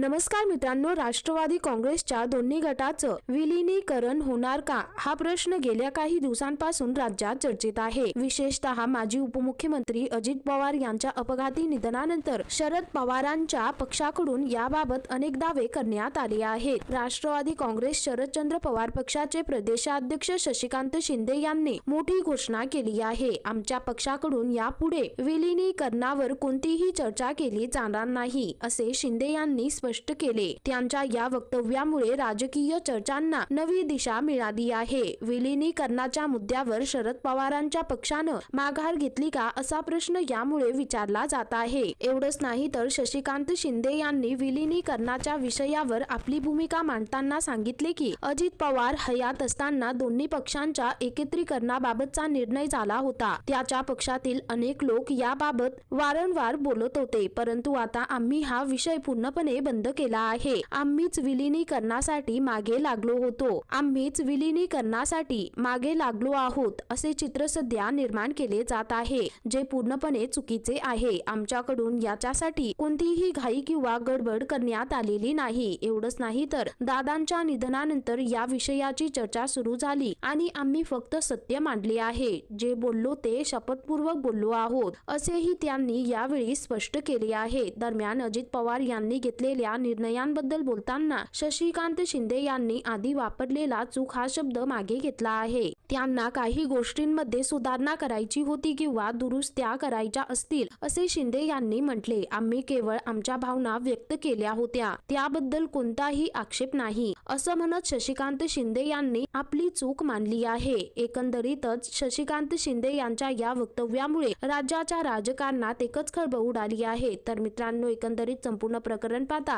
नमस्कार मित्रांनो राष्ट्रवादी काँग्रेसच्या दोन्ही गटाचं विलिनीकरण होणार का? हा प्रश्न गेल्या काही दिवसांपासून राज्यात चर्चेत आहे. विशेषतः माजी उपमुख्यमंत्री अजित पवार यांच्या अपघाती निधनानंतर शरद पवारांच्या पक्षाकडून याबाबत अनेक दावे करण्यात आले आहेत. राष्ट्रवादी काँग्रेस शरदचंद्र पवार पक्षाचे प्रदेशाध्यक्ष शशिकांत शिंदे यांनी मोठी घोषणा केली आहे. आमच्या पक्षाकडून यापुढे विलिनीकरणावर कोणतीही चर्चा केली जाणार नाही असे शिंदे यांनी स्पष्ट केले. त्यांच्या या वक्तव्यामुळे राजकीय चर्चांना नवी दिशा मिळाली आहे. विलिनीकरणाच्या मुद्द्यावर शरद पवारांच्या पक्षानं माघार घेतली का असा प्रश्न यामुळे विचारला जात आहे. एवढंच नाही तर शशिकांत शिंदे यांनी विलिनीकरणाच्या विषयावर आपली भूमिका मांडताना सांगितले की अजित पवार हयात असताना दोन्ही पक्षांच्या एकत्रीकरणाबाबतचा निर्णय झाला होता. त्याच्या पक्षातील अनेक लोक याबाबत वारंवार बोलत होते. परंतु आता आम्ही हा विषय पूर्णपणे बंद केला आहे. आम्हीच विलिनीकरणासाठी मागे लागलो होतो. आम्हीच विलिनीकरणासाठी मागे लागलो आहोत असे चित्र सध्या निर्माण केले जात आहे जे पूर्णपणे चुकीचे आहे. आमच्याकडून याच्यासाठी कोणतीही घाई किंवा गडबड करण्यात आलेली नाही. एवढंच नाही तर दादांच्या निधनानंतर या विषयाची चर्चा सुरू झाली आणि आम्ही फक्त सत्य मांडले आहे. जे बोललो ते शपथपूर्वक बोललो आहोत असेही त्यांनी यावेळी स्पष्ट केले आहे. दरम्यान अजित पवार यांनी घेतलेल्या निर्णयांबद्दल बोलताना शशिकांत शिंदे यांनी आधी वापरलेला चूक हा शब्द मागे घेतला आहे. त्यांना काही गोष्टींमध्ये सुधारणा करायची होती किंवा दुरुस्त्या करायच्या असतील असे शिंदे यांनी म्हटले. आम्ही केवळ आमच्या भावना व्यक्त केल्या होत्या. त्याबद्दल कोणताही आक्षेप नाही. असं म्हणत शशिकांत शिंदे यांनी आपली चूक मानली आहे. एकंदरीतच शशिकांत शिंदे यांच्या या वक्तव्यामुळे राज्याच्या राजकारणात एकच खळबळ उडाली आहे. तर मित्रांनो एकंदरीत संपूर्ण प्रकरण पाहता